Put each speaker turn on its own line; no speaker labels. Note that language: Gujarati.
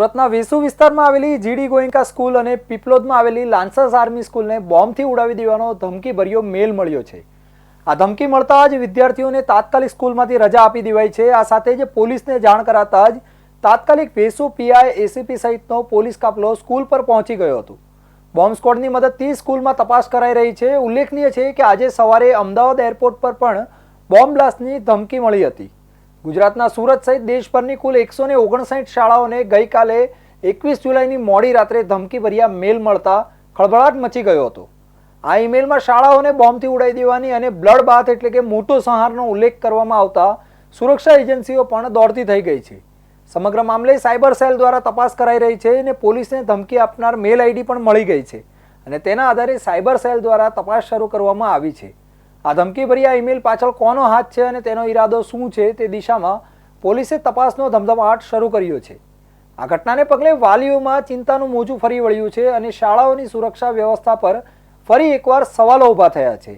સુરતના વેસુ વિસ્તારમાં આવેલી જીડી ગોયંકા સ્કૂલ અને પીપલોદમાં આવેલી લાન્સર્સ આર્મી સ્કૂલને બોમ્બથી ઉડાવી દેવાનો ધમકીભર્યો મેલ મળ્યો છે. આ ધમકી મળતા જ વિદ્યાર્થીઓને તાત્કાલિક સ્કૂલમાંથી રજા આપી દેવાઈ છે. આ સાથે જ પોલીસને જાણ કરાતા જ તાત્કાલિક વેસુ પીઆઈ એસીપી સહિતનો પોલીસ કાફલો સ્કૂલ પર પહોંચી ગયો હતો. બોમ્બ સ્કોડની મદદથી સ્કૂલમાં તપાસ કરાઈ રહી છે. ઉલ્લેખનીય છે કે આજે સવારે અમદાવાદ એરપોર્ટ પર પણ બોમ્બ બ્લાસ્ટની ધમકી મળી હતી. ગુજરાતના સુરત સહિત દેશભરની કુલ એકસો ને ઓગણસાઠ શાળાઓને ગઈકાલે એકવીસ જુલાઈની મોડી રાત્રે ધમકીભર્યા મેલ મળતા ખળભળાટ મચી ગયો હતો. આ ઈમેલમાં શાળાઓને બોમ્બથી ઉડાઈ દેવાની અને બ્લડ બાથ એટલે કે મોટો સંહારનો ઉલ્લેખ કરવામાં આવતા સુરક્ષા એજન્સીઓ પણ દોડતી થઈ ગઈ છે. સમગ્ર મામલે સાયબર સેલ દ્વારા તપાસ કરાઈ રહી છે અને પોલીસને ધમકી આપનાર મેલ આઈડી પણ મળી ગઈ છે અને તેના આધારે સાયબર સેલ દ્વારા તપાસ શરૂ કરવામાં આવી છે. આ ધમકીભર્યા ઈમેલ પાછળ કોનો હાથ છે અને તેનો ઈરાદો શું છે તે દિશામાં પોલીસે તપાસનો ધમધમાટ શરૂ કર્યો છે. આ ઘટનાને પગલે વાલીઓમાં ચિંતાનું મોજું ફરી વળ્યું છે અને શાળાઓની સુરક્ષા વ્યવસ્થા પર ફરી એકવાર સવાલો ઊભા થયા છે.